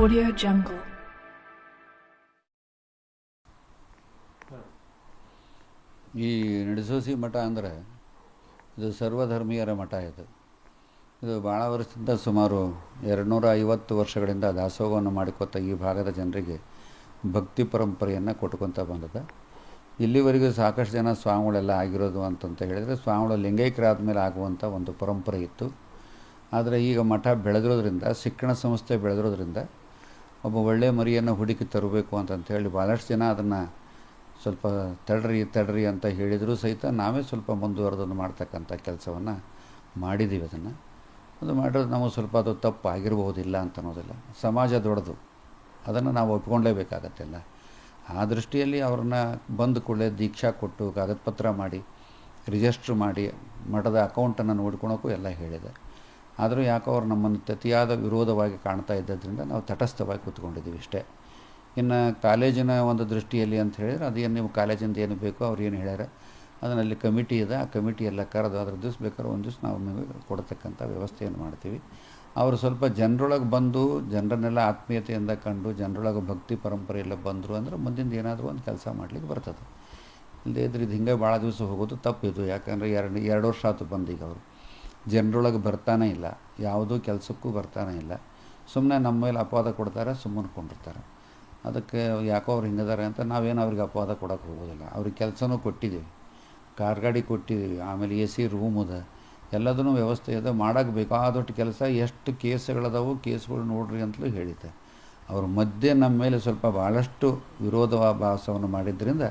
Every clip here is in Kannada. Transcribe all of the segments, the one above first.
Audio Jungle. ಈ ನಡೆಸೋಸಿ ಮಠ ಅಂದರೆ ಇದು ಸರ್ವಧರ್ಮೀಯರ ಮಠ ಇದು. ಇದು ಭಾಳ ವರ್ಷದಿಂದ ಸುಮಾರು ಎರಡುನೂರ ಐವತ್ತು ವರ್ಷಗಳಿಂದ ದಾಸೋಹವನ್ನು ಮಾಡಿಕೊತ ಈ ಭಾಗದ ಜನರಿಗೆ ಭಕ್ತಿ ಪರಂಪರೆಯನ್ನು ಕೊಟ್ಕೊತ ಬಂದದ. ಇಲ್ಲಿವರೆಗೂ ಸಾಕಷ್ಟು ಜನ ಸ್ವಾಮಿಗಳೆಲ್ಲ ಆಗಿರೋದು ಅಂತಂತ ಹೇಳಿದರೆ ಸ್ವಾಮಿಗಳು ಲಿಂಗೈಕ್ಯರಾದ ಮೇಲೆ ಆಗುವಂಥ ಒಂದು ಪರಂಪರೆ ಇತ್ತು. ಆದರೆ ಈಗ ಮಠ ಬೆಳೆದಿರೋದ್ರಿಂದ ಶಿಕ್ಷಣ ಸಂಸ್ಥೆ ಬೆಳೆದಿರೋದ್ರಿಂದ ಒಬ್ಬ ಒಳ್ಳೆಯ ಮರಿಯನ್ನು ಹುಡುಕಿ ತರಬೇಕು ಅಂತಂತ ಹೇಳಿ ಭಾಳಷ್ಟು ಜನ ಅದನ್ನು ಸ್ವಲ್ಪ ತಡ್ರಿ ತಡ್ರಿ ಅಂತ ಹೇಳಿದರೂ ಸಹಿತ ನಾವೇ ಸ್ವಲ್ಪ ಮುಂದುವರೆದನ್ನು ಮಾಡ್ತಕ್ಕಂಥ ಕೆಲಸವನ್ನು ಮಾಡಿದ್ದೀವಿ ಅದನ್ನು. ಅದು ಮಾಡಿರೋದು ನಾವು ಸ್ವಲ್ಪ ಅದು ತಪ್ಪು ಆಗಿರಬಹುದಿಲ್ಲ ಅಂತ ಅನ್ನೋದಿಲ್ಲ. ಸಮಾಜ ದೊಡ್ಡದು. ಅದನ್ನು ನಾವು ಒಪ್ಕೊಂಡೇಬೇಕಾಗತ್ತಲ್ಲ ಆ ದೃಷ್ಟಿಯಲ್ಲಿ ಅವ್ರನ್ನ ಬಂದ ಕೂಡಲೇ ದೀಕ್ಷಾ ಕೊಟ್ಟು ಕಾಗದ ಪತ್ರ ಮಾಡಿ ರಿಜಿಸ್ಟ್ರ್ ಮಾಡಿ ಮಠದ ಅಕೌಂಟನ್ನು ನೋಡ್ಕೊಳೋಕ್ಕೂ ಎಲ್ಲ ಹೇಳಿದೆ. ಆದರೂ ಯಾಕೋ ಅವ್ರು ನಮ್ಮನ್ನು ತತಿಯಾದ ವಿರೋಧವಾಗಿ ಕಾಣ್ತಾ ಇದ್ದದ್ರಿಂದ ನಾವು ತಟಸ್ಥವಾಗಿ ಕೂತ್ಕೊಂಡಿದ್ದೀವಿ ಇಷ್ಟೇ ಇನ್ನು ಕಾಲೇಜಿನ ಒಂದು ದೃಷ್ಟಿಯಲ್ಲಿ ಅಂತ ಹೇಳಿದ್ರೆ ಅದೇನು ನೀವು ಕಾಲೇಜಿಂದ ಏನು ಬೇಕೋ ಅವ್ರು ಏನು ಹೇಳ್ಯಾರ, ಅದರಲ್ಲಿ ಕಮಿಟಿ ಇದೆ. ಆ ಕಮಿಟಿ ಎಲ್ಲ ಕರೆದು ಅದ್ರ ದಿವಸ ಬೇಕಾದ್ರೆ ಒಂದು ದಿವಸ ನಾವು ನಿಮಗೆ ಕೊಡ್ತಕ್ಕಂಥ ವ್ಯವಸ್ಥೆಯನ್ನು ಮಾಡ್ತೀವಿ. ಅವರು ಸ್ವಲ್ಪ ಜನರೊಳಗೆ ಬಂದು ಜನರನ್ನೆಲ್ಲ ಆತ್ಮೀಯತೆಯಿಂದ ಕಂಡು ಜನರೊಳಗೆ ಭಕ್ತಿ ಪರಂಪರೆ ಎಲ್ಲ ಬಂದರು ಅಂದರೆ ಮುಂದಿಂದ ಏನಾದರೂ ಒಂದು ಕೆಲಸ ಮಾಡ್ಲಿಕ್ಕೆ ಬರ್ತದೆ. ಇಲ್ಲದೇ ಇದ್ರೆ ಇದು ಹಿಂಗೆ ಭಾಳ ದಿವಸ ಹೋಗೋದು ತಪ್ಪಿದು. ಯಾಕಂದರೆ ಎರಡು ಎರಡು ವರ್ಷ ಆಯ್ತು ಬಂದೀಗ ಅವರು. ಜನರೊಳಗೆ ಬರ್ತಾನೆ ಇಲ್ಲ, ಯಾವುದೂ ಕೆಲಸಕ್ಕೂ ಬರ್ತಾನೆ ಇಲ್ಲ. ಸುಮ್ಮನೆ ನಮ್ಮ ಮೇಲೆ ಅಪವಾದ ಕೊಡ್ತಾರೆ, ಸುಮ್ಮನೆ ಕೊಂಡಿರ್ತಾರೆ. ಅದಕ್ಕೆ ಯಾಕೋ ಅವ್ರು ಹಿಂಗಿದ್ದಾರೆ ಅಂತ ನಾವೇನು ಅವ್ರಿಗೆ ಅಪವಾದ ಕೊಡೋಕೆ ಹೋಗೋದಿಲ್ಲ. ಅವ್ರಿಗೆ ಕೆಲಸನೂ ಕೊಟ್ಟಿದ್ದೀವಿ, ಕಾರ್ ಗಾಡಿ ಕೊಟ್ಟಿದ್ದೀವಿ, ಆಮೇಲೆ ಎ ಸಿ ರೂಮ್ ಅದ. ಎಲ್ಲದನ್ನೂ ವ್ಯವಸ್ಥೆ ಇದೆ, ಮಾಡೋಕ್ಕೆ ಬೇಕಾದಷ್ಟು ಕೆಲಸ, ಎಷ್ಟು ಕೇಸ್ಗಳದಾವು ಕೇಸ್ಗಳು ನೋಡ್ರಿ ಅಂತಲೂ ಹೇಳಿದ್ದೆ. ಅವ್ರ ಮಧ್ಯೆ ನಮ್ಮ ಮೇಲೆ ಸ್ವಲ್ಪ ಭಾಳಷ್ಟು ವಿರೋಧಾಭಾಸವನ್ನು ಮಾಡಿದ್ರಿಂದ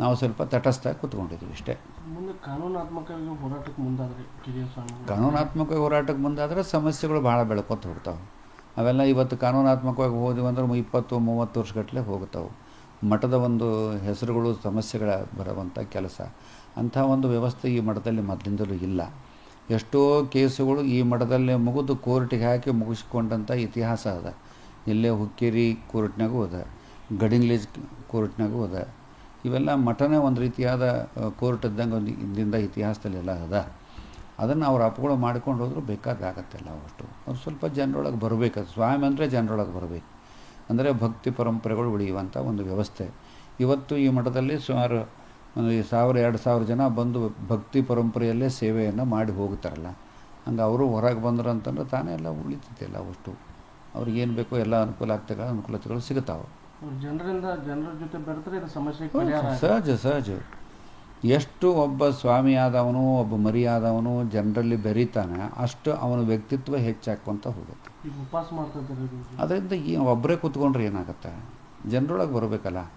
ನಾವು ಸ್ವಲ್ಪ ತಟಸ್ಥ ಕೂತ್ಕೊಂಡಿದ್ವಿ ಇಷ್ಟೇ ಮುಂದೆ ಕಾನೂನಾತ್ಮಕವಾಗಿ ಹೋರಾಟಕ್ಕೆ ಮುಂದಾದ್ರೆ ಕಿರಿಯ ಕಾನೂನಾತ್ಮಕ ಹೋರಾಟಕ್ಕೆ ಮುಂದಾದರೆ ಸಮಸ್ಯೆಗಳು ಭಾಳ ಬೆಳ್ಕೊತ ಹೋಗ್ತಾವೆ. ಅವೆಲ್ಲ ಇವತ್ತು ಕಾನೂನಾತ್ಮಕವಾಗಿ ಹೋದ್ವಿ ಅಂದ್ರೆ ಇಪ್ಪತ್ತು ಮೂವತ್ತು ವರ್ಷಗಟ್ಟಲೆ ಹೋಗ್ತಾವೆ ಮಠದ ಒಂದು ಹೆಸರುಗಳು ಸಮಸ್ಯೆಗಳ ಬರುವಂಥ ಕೆಲಸ. ಅಂಥ ಒಂದು ವ್ಯವಸ್ಥೆ ಈ ಮಠದಲ್ಲಿ ಮೊದಲಿಂದಲೂ ಇಲ್ಲ. ಎಷ್ಟೋ ಕೇಸುಗಳು ಈ ಮಠದಲ್ಲೇ ಮುಗಿದು ಕೋರ್ಟಿಗೆ ಹಾಕಿ ಮುಗಿಸ್ಕೊಂಡಂಥ ಇತಿಹಾಸ ಅದ. ಇಲ್ಲೇ ಹುಕ್ಕೇರಿ ಕೋರ್ಟ್ನಾಗೂ ಅದ. ಗಡಿಂಗ್ಲೇಜ್ ಕೋರ್ಟ್ನಾಗೂ ಅದ. ಇವೆಲ್ಲ ಮಠನೇ ಒಂದು ರೀತಿಯಾದ ಕೋರ್ಟ್ ಇದ್ದಂಗೆ ಒಂದು ಹಿಂದಿಂದ ಇತಿಹಾಸದಲ್ಲೆಲ್ಲ ಅದ. ಅದನ್ನು ಅವ್ರು ಅಪ್ಗಳು ಮಾಡ್ಕೊಂಡು ಹೋದ್ರು ಬೇಕಾದಾಗತ್ತೆಲ್ಲ ಅವಷ್ಟು. ಅವ್ರು ಸ್ವಲ್ಪ ಜನರೊಳಗೆ ಬರಬೇಕು ಸ್ವಾಮಿ ಅಂದರೆ ಜನರೊಳಗೆ ಬರಬೇಕು. ಅಂದರೆ ಭಕ್ತಿ ಪರಂಪರೆಗಳು ಉಳಿಯುವಂಥ ಒಂದು ವ್ಯವಸ್ಥೆ. ಇವತ್ತು ಈ ಮಠದಲ್ಲಿ ಸುಮಾರು, ಒಂದು ಸಾವಿರ, ಎರಡು ಸಾವಿರ ಜನ ಬಂದು ಭಕ್ತಿ ಪರಂಪರೆಯಲ್ಲೇ ಸೇವೆಯನ್ನು ಮಾಡಿ ಹೋಗ್ತಾರಲ್ಲ. ಹಂಗೆ ಅವರು ಹೊರಗೆ ಬಂದರು ಅಂತಂದ್ರೆ ತಾನೇ ಎಲ್ಲ ಅವಷ್ಟು. ಅವ್ರಿಗೆ ಏನು ಬೇಕೋ ಎಲ್ಲ ಅನುಕೂಲ ಆಗ್ತಗಳ ಅನುಕೂಲತೆಗಳು ಸಿಗುತ್ತಾವೆ ಜನರಿಂದ ಜನರ ಜೊತೆ ಬೆರೆತರೆ ಇದು ಸಮಸ್ಯೆ ಪರಿಹಾರ. ಸಹಜ ಸಹಜ. ಎಷ್ಟು ಒಬ್ಬ ಸ್ವಾಮಿ ಆದವನು ಒಬ್ಬ ಮರಿಯಾದವನು ಜನರಲ್ಲಿ ಬೆರೀತಾನೆ ಅಷ್ಟು ಅವನ ವ್ಯಕ್ತಿತ್ವ ಹೆಚ್ಚಾಕೊಂತ ಹೋಗುತ್ತೆ. ಈಗ ಉಪವಾಸ ಮಾಡ್ತಾ ಇದ್ದಾರೆ ಅದರಿಂದ ಈ ಒಬ್ಬರೇ ಕೂತ್ಕೊಂಡ್ರೆ ಏನಾಗುತ್ತೆ? ಜನರೊಳಗೆ ಬರಬೇಕಲ್ಲ.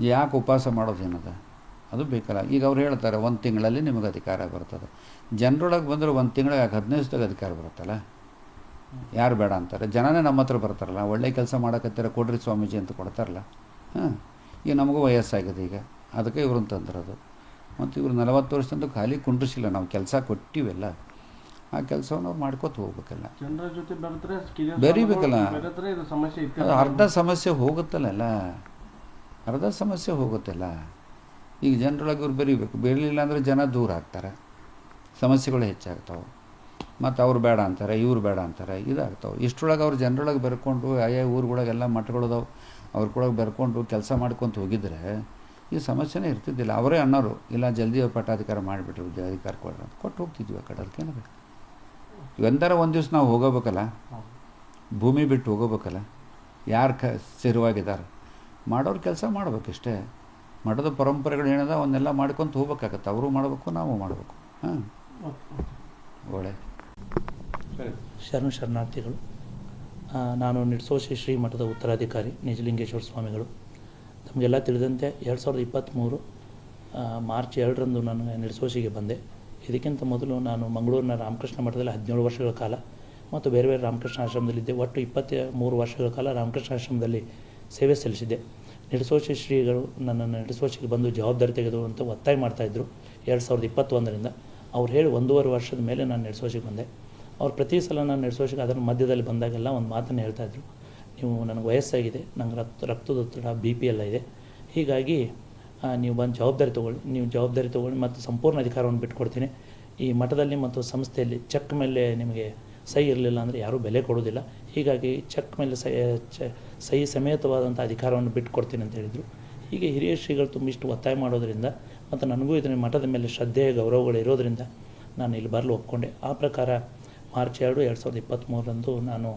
ಯಾಕೆ ಉಪವಾಸ ಮಾಡೋದೇನದ ಅದು ಬೇಕಲ್ಲ. ಈಗ ಅವ್ರು ಹೇಳ್ತಾರೆ ಒಂದು ತಿಂಗಳಲ್ಲಿ ನಿಮಗೆ ಅಧಿಕಾರ ಬರ್ತದೆ. ಜನರೊಳಗೆ ಬಂದರೆ ಒಂದು ತಿಂಗಳಿಗೆ ಯಾಕೆ ಹದಿನೈದು ಅಧಿಕಾರ ಬರುತ್ತಲ್ಲ. ಯಾರು ಬೇಡ ಅಂತಾರೆ? ಜನನೇ ನಮ್ಮ ಹತ್ರ ಬರ್ತಾರಲ್ಲ ಒಳ್ಳೆ ಕೆಲಸ ಮಾಡೋಕತ್ತಿರ ಕೊಡ್ರಿ ಸ್ವಾಮೀಜಿ ಅಂತ ಕೊಡ್ತಾರಲ್ಲ. ಹಾಂ ಈಗ ನಮಗೂ ವಯಸ್ಸಾಗಿದೆ ಈಗ. ಅದಕ್ಕೆ ಇವ್ರನ್ನ ತಂದಿರೋದು. ಮತ್ತು ಇವರು ನಲವತ್ತು ವರ್ಷದಿಂದ ಖಾಲಿ ಕುಂಡ್ರಿಸಿಲ್ಲ ನಾವು ಕೆಲಸ ಕೊಟ್ಟಿವೆಲ್ಲ. ಆ ಕೆಲಸವನ್ನು ಅವ್ರು ಮಾಡ್ಕೋತ ಹೋಗ್ಬೇಕಲ್ಲ. ಜನರ ಜೊತೆ ಬೆರೀಬೇಕಲ್ಲ. ಅದು ಅರ್ಧ ಸಮಸ್ಯೆ ಹೋಗುತ್ತಲ್ಲ ಅರ್ಧ ಸಮಸ್ಯೆ ಹೋಗುತ್ತಲ್ಲ. ಈಗ ಜನರೊಳಗೆ ಇವ್ರು ಬೆರಿಬೇಕು. ಬೆರೀಲಿಲ್ಲ ಅಂದರೆ ಜನ ದೂರ ಆಗ್ತಾರೆ. ಸಮಸ್ಯೆಗಳು ಹೆಚ್ಚಾಗ್ತಾವೆ. ಮತ್ತು ಅವ್ರು ಬೇಡ ಅಂತಾರೆ ಇವ್ರು ಬೇಡ ಅಂತಾರೆ ಇದಾಗ್ತಾವೆ. ಇಷ್ಟರೊಳಗೆ ಅವ್ರು ಜನರೊಳಗೆ ಬೆರ್ಕೊಂಡು ಆಯಾ ಊರುಗಳಿಗೆಲ್ಲ ಮಠಗಳದಾವೆ ಅವ್ರ ಕೂಡಗೆ ಬೆರ್ಕೊಂಡು ಕೆಲಸ ಮಾಡ್ಕೊತ ಹೋಗಿದ್ರೆ ಈ ಸಮಸ್ಯೆನೇ ಇರ್ತಿದ್ದಿಲ್ಲ. ಅವರೇ ಅನ್ನೋರು ಇಲ್ಲ ಜಲ್ದಿ ಅವ್ರು ಪಟ್ಟಾಧಿಕಾರ ಮಾಡಿಬಿಟ್ರು ಅಧಿಕಾರ ಕೊಡ್ರಿ ಅಂತ ಕೊಟ್ಟು ಹೋಗ್ತಿದ್ವಿ ಆ ಕಡೆ ಅದಕ್ಕೇನು ಬೇಕು ಎಂದರ ಒಂದು ದಿವ್ಸ ನಾವು ಹೋಗೋಬೇಕಲ್ಲ? ಭೂಮಿ ಬಿಟ್ಟು ಹೋಗೋಬೇಕಲ್ಲ? ಯಾರು ಕ ಸ್ಥಿರವಾಗಿದ್ದಾರೆ ಮಾಡೋರು ಕೆಲಸ ಮಾಡ್ಬೇಕಷ್ಟೇ. ಮಠದ ಪರಂಪರೆಗಳು ಏನದ ಅವನ್ನೆಲ್ಲ ಮಾಡ್ಕೊತ ಹೋಗ್ಬೇಕಾಗತ್ತೆ. ಅವರು ಮಾಡಬೇಕು ನಾವು ಮಾಡಬೇಕು. ಹಾಂ. ಒಳ್ಳೆ. ಶರಣ ಶರಣಾರ್ಥಿಗಳು. ನಾನು ನಿಡ್ಸೋಶಿ ಶ್ರೀ ಮಠದ ಉತ್ತರಾಧಿಕಾರಿ ನಿಜಲಿಂಗೇಶ್ವರ ಸ್ವಾಮಿಗಳು. ತಮಗೆಲ್ಲ ತಿಳಿದಂತೆ ಎರಡು ಸಾವಿರದ ಇಪ್ಪತ್ತ್ಮೂರು ಮಾರ್ಚ್ ಎರಡರಂದು ನಾನು ನಿಡ್ಸೋಶಿಗೆ ಬಂದೆ. ಇದಕ್ಕಿಂತ ಮೊದಲು ನಾನು ಮಂಗಳೂರಿನ ರಾಮಕೃಷ್ಣ ಮಠದಲ್ಲಿ ಹದಿನೇಳು ವರ್ಷಗಳ ಕಾಲ ಮತ್ತು ಬೇರೆ ಬೇರೆ ರಾಮಕೃಷ್ಣ ಆಶ್ರಮದಲ್ಲಿದ್ದೆ. ಒಟ್ಟು ಇಪ್ಪತ್ತ ಮೂರು ವರ್ಷಗಳ ಕಾಲ ರಾಮಕೃಷ್ಣ ಆಶ್ರಮದಲ್ಲಿ ಸೇವೆ ಸಲ್ಲಿಸಿದ್ದೆ. ನಿಡ್ಸೋಶಿ ಶ್ರೀಗಳು ನನ್ನನ್ನು ನಿಡ್ಸೋಶಿಗೆ ಬಂದು ಜವಾಬ್ದಾರಿ ತೆಗೆದು ಅಂತ ಒತ್ತಾಯ ಮಾಡ್ತಾಯಿದ್ರು ಎರಡು ಸಾವಿರದ ಇಪ್ಪತ್ತೊಂದರಿಂದ ಅವ್ರು ಹೇಳಿ ಒಂದೂವರೆ ವರ್ಷದ ಮೇಲೆ ನಾನು ನಡೆಸೋಷಿಗೆ ಬಂದೆ. ಅವ್ರು ಪ್ರತಿ ಸಲ ನಾನು ನಡೆಸೋಶಿಗೆ ಅದರ ಮಧ್ಯದಲ್ಲಿ ಬಂದಾಗೆಲ್ಲ ಒಂದು ಮಾತನ್ನು ಹೇಳ್ತಾಯಿದ್ರು ನೀವು ನನಗೆ ವಯಸ್ಸಾಗಿದೆ, ನಂಗೆ ರಕ್ತ, ರಕ್ತದೊತ್ತಡ, ಬಿ ಪಿ ಎಲ್ಲ ಇದೆ. ಹೀಗಾಗಿ ನೀವು ಬಂದು ಜವಾಬ್ದಾರಿ ತೊಗೊಳ್ಳಿ, ನೀವು ಜವಾಬ್ದಾರಿ ತೊಗೊಳ್ಳಿ ಮತ್ತು ಸಂಪೂರ್ಣ ಅಧಿಕಾರವನ್ನು ಬಿಟ್ಕೊಡ್ತೀನಿ. ಈ ಮಠದಲ್ಲಿ ಮತ್ತು ಸಂಸ್ಥೆಯಲ್ಲಿ ಚೆಕ್ ಮೇಲೆ ನಿಮಗೆ ಸಹಿ ಇರಲಿಲ್ಲ ಅಂದರೆ ಯಾರೂ ಬೆಲೆ ಕೊಡೋದಿಲ್ಲ ಹೀಗಾಗಿ ಚೆಕ್ ಮೇಲೆ ಸಹಿ ಸಹಿ ಸಮೇತವಾದಂಥ ಅಧಿಕಾರವನ್ನು ಬಿಟ್ಟುಕೊಡ್ತೀನಿ ಅಂತ ಹೇಳಿದರು. ಹೀಗೆ ಹಿರಿಯ ಶ್ರೀಗಳು ತುಂಬ ಇಷ್ಟು ಒತ್ತಾಯ ಮಾಡೋದರಿಂದ ಮತ್ತು ನನಗೂ ಇದರ ಮಠದ ಮೇಲೆ ಶ್ರದ್ಧೆ, ಗೌರವಗಳು ಇರೋದರಿಂದ ನಾನು ಇಲ್ಲಿ ಬರಲು ಒಪ್ಕೊಂಡೆ. ಆ ಪ್ರಕಾರ ಮಾರ್ಚ್ ಎರಡು ಎರಡು ಸಾವಿರದ ಇಪ್ಪತ್ತ್ಮೂರರಂದು ನಾನು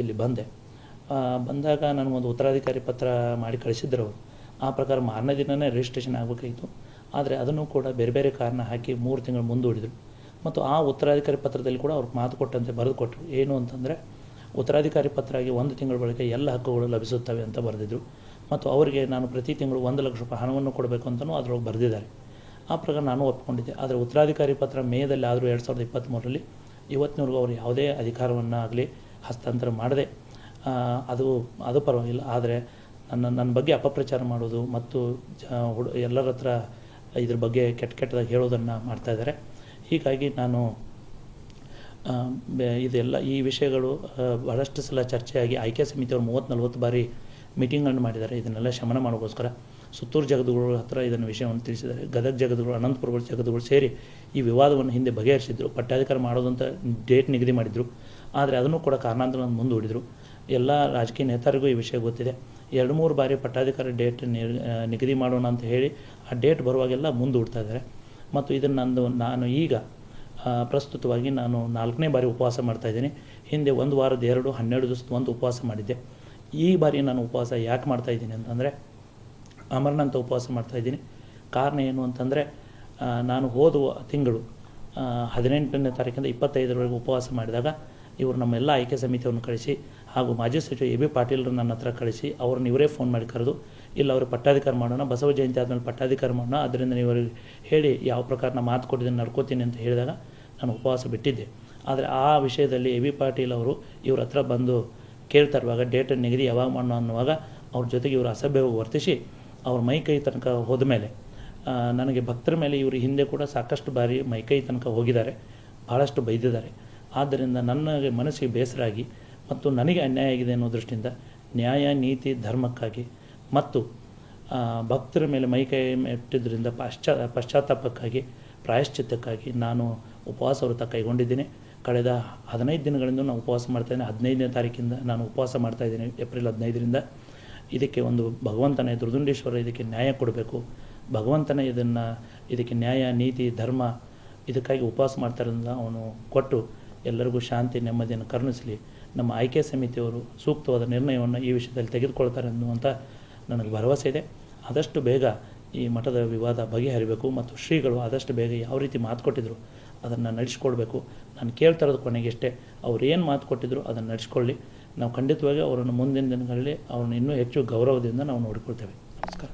ಇಲ್ಲಿ ಬಂದೆ. ಬಂದಾಗ ನನಗೊಂದು ಉತ್ತರಾಧಿಕಾರಿ ಪತ್ರ ಮಾಡಿ ಕಳಿಸಿದ್ರು ಆ ಪ್ರಕಾರ ಮಾರನೇ ದಿನವೇ ರಿಜಿಸ್ಟ್ರೇಷನ್ ಆಗಬೇಕಾಯಿತು ಆದರೆ ಅದನ್ನು ಕೂಡ ಬೇರೆ ಬೇರೆ ಕಾರಣ ಹಾಕಿ ಮೂರು ತಿಂಗಳು ಮುಂದೂಡಿದರು. ಮತ್ತು ಆ ಉತ್ತರಾಧಿಕಾರಿ ಪತ್ರದಲ್ಲಿ ಕೂಡ ಅವ್ರಿಗೆ ಮಾತು ಕೊಟ್ಟಂತೆ, ಬರೆದು ಕೊಟ್ಟರು. ಏನು ಅಂತಂದರೆ, ಉತ್ತರಾಧಿಕಾರಿ ಪತ್ರ ಆಗಿ ಒಂದು ತಿಂಗಳ ಬಳಿಕ ಎಲ್ಲ ಹಕ್ಕುಗಳು ಲಭಿಸುತ್ತವೆ ಅಂತ ಬರೆದಿದ್ರು. ಮತ್ತು ಅವರಿಗೆ ನಾನು ಪ್ರತಿ ತಿಂಗಳು ಒಂದು ಲಕ್ಷ ರೂಪಾಯಿ ಹಣವನ್ನು ಕೊಡಬೇಕು ಅಂತಲೂ ಅದರೊಳಗೆ ಬರೆದಿದ್ದಾರೆ. ಆ ಪ್ರಕಾರ ನಾನು ಒಪ್ಪಿಕೊಂಡಿದ್ದೆ ಆದರೆ ಉತ್ತರಾಧಿಕಾರಿ ಪತ್ರ ಮೇದಲ್ಲಿ ಆದರೂ ಎರಡು ಸಾವಿರದ ಇಪ್ಪತ್ತ್ಮೂರರಲ್ಲಿ ಇವತ್ತಿನವರೆಗೂ ಅವರು ಯಾವುದೇ ಅಧಿಕಾರವನ್ನು ಆಗಲಿ ಹಸ್ತಾಂತರ ಮಾಡದೆ ಅದು ಅದು ಪರವಾಗಿಲ್ಲ. ಆದರೆ ನನ್ನ ನನ್ನ ಬಗ್ಗೆ ಅಪಪ್ರಚಾರ ಮಾಡೋದು ಮತ್ತು ಜ ಹುಡು, ಎಲ್ಲರ ಹತ್ರ ಇದ್ರ ಬಗ್ಗೆ ಕೆಟ್ಟ ಕೆಟ್ಟದಾಗಿ ಹೇಳೋದನ್ನು ಮಾಡ್ತಾಯಿದ್ದಾರೆ ಹೀಗಾಗಿ ನಾನು ಇದೆಲ್ಲ ಈ ವಿಷಯಗಳು ಬಹಳಷ್ಟು ಸಲ ಚರ್ಚೆಯಾಗಿ ಆಯ್ಕೆ ಸಮಿತಿಯವರು ಮೂವತ್ತು ನಲ್ವತ್ತು ಬಾರಿ ಮೀಟಿಂಗನ್ನು ಮಾಡಿದ್ದಾರೆ. ಇದನ್ನೆಲ್ಲ ಶಮನ ಮಾಡೋಕ್ಕೋಸ್ಕರ ಸುತ್ತೂರು ಜಗದ್ಗುರು ಹತ್ರ ಇದನ್ನು ವಿಷಯವನ್ನು ತಿಳಿಸಿದ್ದಾರೆ. ಗದಗ ಜಗದ್ಗುರು ಅನಂತಪುರ ಜಗದ್ಗುರು ಸೇರಿ ಈ ವಿವಾದವನ್ನು ಹಿಂದೆ ಬಗೆಹರಿಸಿದ್ರು. ಪಟ್ಟಾಧಿಕಾರ ಮಾಡೋದಂತ ಡೇಟ್ ನಿಗದಿ ಮಾಡಿದರು. ಆದರೆ ಅದನ್ನು ಕೂಡ ಕಾರಣಾಂತರ ಮುಂದೂಡಿದರು. ಎಲ್ಲ ರಾಜಕೀಯ ನೇತಾರಿಗೂ ಈ ವಿಷಯ ಗೊತ್ತಿದೆ. ಎರಡು ಮೂರು ಬಾರಿ ಪಟ್ಟಾಧಿಕಾರ ಡೇಟ್ ನಿಗದಿ ಮಾಡೋಣ ಅಂತ ಹೇಳಿ ಆ ಡೇಟ್ ಬರುವಾಗೆಲ್ಲ ಮುಂದೂಡ್ತಾ ಇದ್ದಾರೆ. ಮತ್ತು ಇದನ್ನು ನಂದು, ನಾನು ಈಗ ಪ್ರಸ್ತುತವಾಗಿ ನಾನು ನಾಲ್ಕನೇ ಬಾರಿ ಉಪವಾಸ ಮಾಡ್ತಾಯಿದ್ದೀನಿ ಹಿಂದೆ ಒಂದು ವಾರದ ಎರಡು, ಹನ್ನೆರಡು ದಿವಸದ ಒಂದು ಉಪವಾಸ ಮಾಡಿದ್ದೆ. ಈ ಬಾರಿ ನಾನು ಉಪವಾಸ ಯಾಕೆ ಮಾಡ್ತಾ ಇದ್ದೀನಿ ಅಂತಂದರೆ ಅಮರನಂತ ಉಪವಾಸ ಮಾಡ್ತಾ ಇದ್ದೀನಿ. ಕಾರಣ ಏನು ಅಂತಂದರೆ ನಾನು ಹೋದ ತಿಂಗಳು ಹದಿನೆಂಟನೇ ತಾರೀಕಿಂದ ಇಪ್ಪತ್ತೈದರವರೆಗೆ ಉಪವಾಸ ಮಾಡಿದಾಗ ಇವರು ನಮ್ಮೆಲ್ಲ ಆಯ್ಕೆ ಸಮಿತಿಯನ್ನು ಕಳಿಸಿ ಹಾಗೂ ಮಾಜಿ ಸಚಿವ ಎ ಬಿ ಪಾಟೀಲ್ರು ನನ್ನ ಹತ್ರ ಕಳಿಸಿ ಅವ್ರನ್ನ ಇವರೇ ಫೋನ್ ಮಾಡಿ ಕರೆದು, ಇಲ್ಲ, ಅವರು ಪಟ್ಟಾಧಿಕಾರ ಮಾಡೋಣ, ಬಸವ ಜಯಂತಿ ಆದಮೇಲೆ ಪಟ್ಟಾಧಿಕಾರ ಮಾಡೋಣ, ಅದರಿಂದ ನೀವು ಅವರಿಗೆ ಹೇಳಿ ಯಾವ ಪ್ರಕಾರ ನಾನು ಮಾತು ಕೊಟ್ಟಿದ್ದೀನಿ, ನಡ್ಕೋತೀನಿ ಅಂತ ಹೇಳಿದಾಗ ನಾನು ಉಪವಾಸ ಬಿಟ್ಟಿದ್ದೆ. ಆದರೆ ಆ ವಿಷಯದಲ್ಲಿ ಎ ಬಿ ಪಾಟೀಲ್ ಅವರು ಇವ್ರ ಹತ್ರ ಬಂದು ಕೇಳ್ತಾ ಇರುವಾಗ ಡೇಟ್ ನಿಗದಿ ಯಾವಾಗ ಮಾಡೋಣ ಅನ್ನುವಾಗ ಅವ್ರ ಜೊತೆಗೆ ಇವರು ಅಸಭ್ಯವಾಗಿ ವರ್ತಿಸಿ ಅವ್ರ ಮೈ ಕೈ ತನಕ ಹೋದ ಮೇಲೆ ನನಗೆ ಭಕ್ತರ ಮೇಲೆ ಇವರು ಹಿಂದೆ ಕೂಡ ಸಾಕಷ್ಟು ಬಾರಿ ಮೈ ಕೈ ತನಕ ಹೋಗಿದ್ದಾರೆ ಭಾಳಷ್ಟು ಬೈದಿದ್ದಾರೆ. ಆದ್ದರಿಂದ ನನಗೆ ಮನಸ್ಸಿಗೆ ಬೇಸರಾಗಿ ಮತ್ತು ನನಗೆ ಅನ್ಯಾಯ ಆಗಿದೆ ಅನ್ನೋ ದೃಷ್ಟಿಯಿಂದ ನ್ಯಾಯ, ನೀತಿ, ಧರ್ಮಕ್ಕಾಗಿ ಮತ್ತು ಭಕ್ತರ ಮೇಲೆ ಮೈಕೈ ಇಟ್ಟಿದ್ದರಿಂದ ಪಾಶ್ಚಾ, ಪಶ್ಚಾತ್ತಾಪಕ್ಕಾಗಿ, ಪ್ರಾಯಶ್ಚಿತ್ತಕ್ಕಾಗಿ ನಾನು ಉಪವಾಸ ವ್ರತ ಕೈಗೊಂಡಿದ್ದೀನಿ. ಕಳೆದ ಹದಿನೈದು ದಿನಗಳಿಂದ ನಾನು ಉಪವಾಸ ಮಾಡ್ತಾಯಿದ್ದೀನಿ ಹದಿನೈದನೇ ತಾರೀಕಿಂದ ನಾನು ಉಪವಾಸ ಮಾಡ್ತಾಯಿದ್ದೀನಿ ಏಪ್ರಿಲ್ ಹದಿನೈದರಿಂದ. ಇದಕ್ಕೆ ಒಂದು ಭಗವಂತನೇ ದುರ್ದುಂಡೇಶ್ವರ ಇದಕ್ಕೆ ನ್ಯಾಯ ಕೊಡಬೇಕು. ಭಗವಂತನೇ ಇದನ್ನು, ಇದಕ್ಕೆ ನ್ಯಾಯ, ನೀತಿ, ಧರ್ಮ ಇದಕ್ಕಾಗಿ ಉಪವಾಸ ಮಾಡ್ತಾರಿಂದ ಅವನು ಕೊಟ್ಟು ಎಲ್ಲರಿಗೂ ಶಾಂತಿ, ನೆಮ್ಮದಿಯನ್ನು ಕರುಣಿಸಲಿ. ನಮ್ಮ ಆಯ್ಕೆ ಸಮಿತಿಯವರು ಸೂಕ್ತವಾದ ನಿರ್ಣಯವನ್ನು ಈ ವಿಷಯದಲ್ಲಿ ತೆಗೆದುಕೊಳ್ತಾರೆ ಅನ್ನುವಂಥ ನನಗೆ ಭರವಸೆ ಇದೆ. ಆದಷ್ಟು ಬೇಗ ಈ ಮಠದ ವಿವಾದ ಬಗೆಹರಿಬೇಕು ಮತ್ತು ಶ್ರೀಗಳು ಆದಷ್ಟು ಬೇಗ ಯಾವ ರೀತಿ ಮಾತು ಕೊಟ್ಟಿದ್ರು ಅದನ್ನು ನಡೆಸ್ಕೊಳ್ಬೇಕು ನಾನು ಕೇಳ್ತಾ ಇರೋದು ಕೊನೆಗೆ ಇಷ್ಟೇ ಅವ್ರು ಏನು ಮಾತು ಕೊಟ್ಟಿದ್ರು ಅದನ್ನು ನಡೆಸ್ಕೊಳ್ಳಿ. ನಾವು ಖಂಡಿತವಾಗಿ ಅವರನ್ನು ಮುಂದಿನ ದಿನಗಳಲ್ಲಿ ಅವ್ರನ್ನ ಇನ್ನೂ ಹೆಚ್ಚು ಗೌರವದಿಂದ ನಾವು ನೋಡಿಕೊಳ್ತೇವೆ. ನಮಸ್ಕಾರ.